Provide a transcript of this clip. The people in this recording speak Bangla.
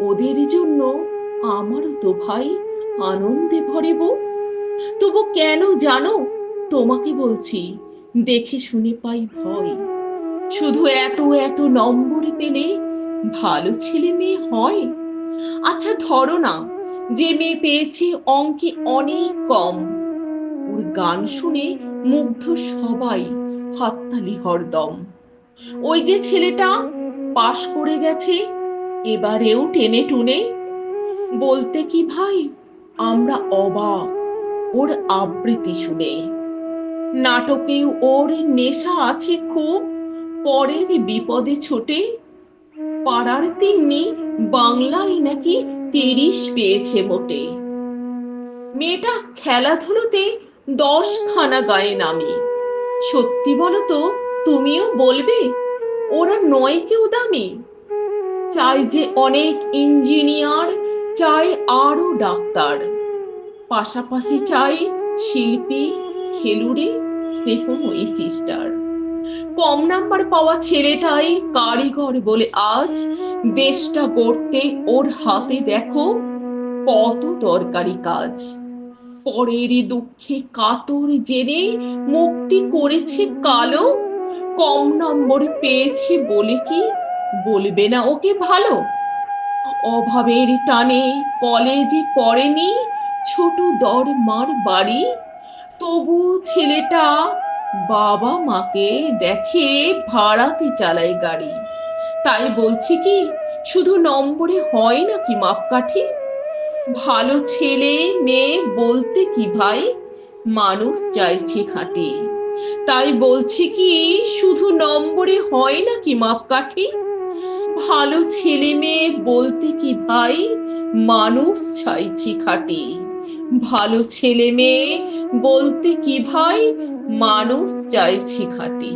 ওদের জন্য আমারও তো ভাই আনন্দে ভরে তবু কেন জানো? তোমাকে বলছি, দেখে শুনে পাই ভয়। শুধু এত এত নম্বর পেলে ভালো ছেলে মেয়ে হয়। আচ্ছা ধরো না, যে মেয়ে পেয়েছে অঙ্কে অনেক কম। ওর গান শুনে মুগ্ধ সবাই হাততালি হরদম। ওই যে ছেলেটা পাশ করে গেছে এবারেও টেনে টুনে। বলতে কি ভাই, আমরা অবাক, ওর আবৃত্তি শুনে। নাটকেও ওর নেশা আছে খুব, পরের বিপদে ছোটে। পাড়ার তিন্নি বাংলায় নাকি তিরিশ পেয়েছে মোটে। মেয়েটা খেলাধুলোতে দশ খানা গায়ে নামে। সত্যি বলো তো, তুমিও বলবে, ওরা নয় কেউ দামি? চাই যে অনেক ইঞ্জিনিয়ার, চাই আরও ডাক্তার। পাশাপাশি চাই শিল্পী, খেলুড়ে, স্নেহময়ী সিস্টার। কম নাম্বার পাওয়া ছেলেটাই কারিগর বলে আজ দেশটা গড়তে ওর হাতে দেখো কত দরকারি কাজ। পরেরই দুঃখে কাতর জেনে মুক্তি করেছে কালো, কম নম্বর পেয়েছে বলে কি বলবে না ওকে ভালো? অভাবের টানে কলেজে পড়েনি ছোট দর মার বাড়ি। তবু ছেলেটা বাবা মাকে দেখে ভাড়াতে চালায় গাড়ি। তাই বলছি কি, শুধু নম্বরে হয় নাকি মাপকাঠি? ভালো ছেলে মেয়ে বলতে কি ভাই? মানুষ চাইছে খাঁটি তাই বলছি কি, শুধু নম্বরে হয় নাকি মাপকাঠি? ভালো ছেলে মেয়ে বলতে কি ভাই? মানুষ চাইছি খাঁটি ভালো ছেলে মেয়ে বলতে কি ভাই? মানুষ চাইছি খাঁটি